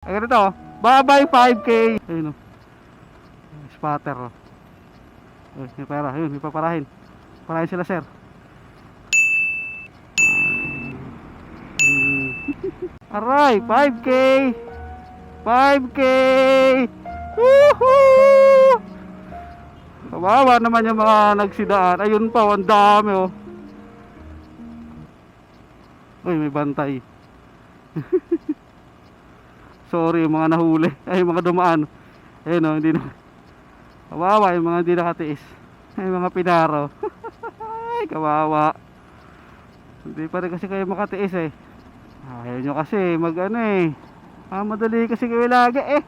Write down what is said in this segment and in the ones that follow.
Ay, ganito. Bye-bye 5K. Ayun o. Spatter o. Ay, may pera. Ayun, may paparahin. Parahin sila, sir. Aray, 5K. 5K. Woohoo! Kawawa naman yung mga nagsidaan. Ayun pa, ang dami oh. Uy, may bantay. Sorry, yung mga nahuli. Ay, yung mga dumaan. Ayun oh, hindi na. Kawawa yung mga hindi nakatiis. Ay, mga pinaro. Ay, kawawa. Hindi pa rin kasi kayo makatiis eh. Ayaw nyo kasi mag ano eh. Ah, madali kasi kayo lagi eh.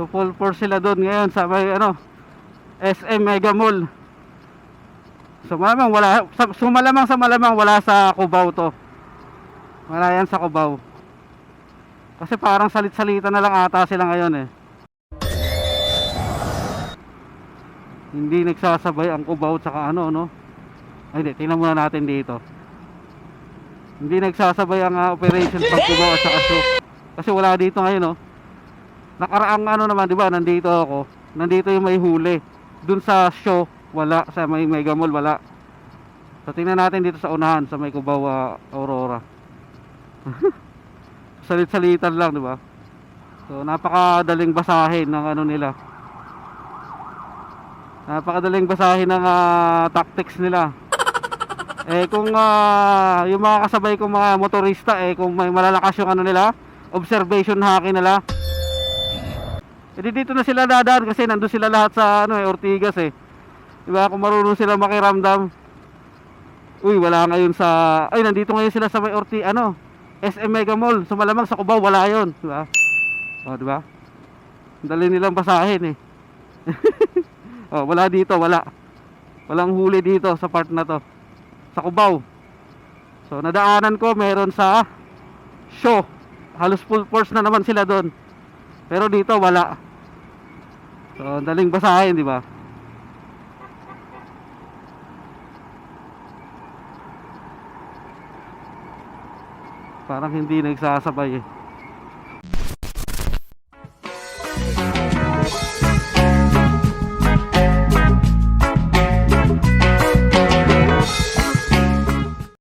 So full force sila doon ngayon sa may ano SM Mega Mall. So malamang wala sumalamang sa malamang wala sa Cubao to. Wala yan sa Cubao. Kasi parang salit-salita na lang ata sila ngayon eh. Hindi nagsasabay ang Cubao tsaka ano no. Ay hindi, tingnan muna natin dito. Hindi nagsasabay ang ah, operation pag Cubao at saka show. Kasi wala dito ngayon no. Nakaraang ano naman, 'di ba? Nandito ako. Nandito yung may huli. Dun sa show, wala sa may Mega Mall wala. So tingnan natin dito sa unahan sa may Cubao ah, Aurora. Salit-salitan lang, 'di ba? So napakadaling basahin ng ano nila. Napakadaling basahin ng ah, tactics nila. Eh kung ah, yung mga kasabay kong mga motorista eh kung may malalakas yung ano nila, observation hacking nila. Eh di dito na sila dadaan kasi nandun sila lahat sa ano eh Ortigas eh. Diba kung marunong sila makiramdam. Uy, wala ngayon sa ay nandito ngayon sila sa may Orti ano, SM Mega Mall. So malamang sa Cubao wala 'yon, di ba? Oh, di ba? Dali nilang basahin eh. oh, wala dito, wala. Walang huli dito sa part na to. Sa Cubao. So nadaanan ko meron sa show. Halos full force na naman sila doon. Pero dito wala. So, daling basahin, di ba? Parang hindi nagsasabay eh.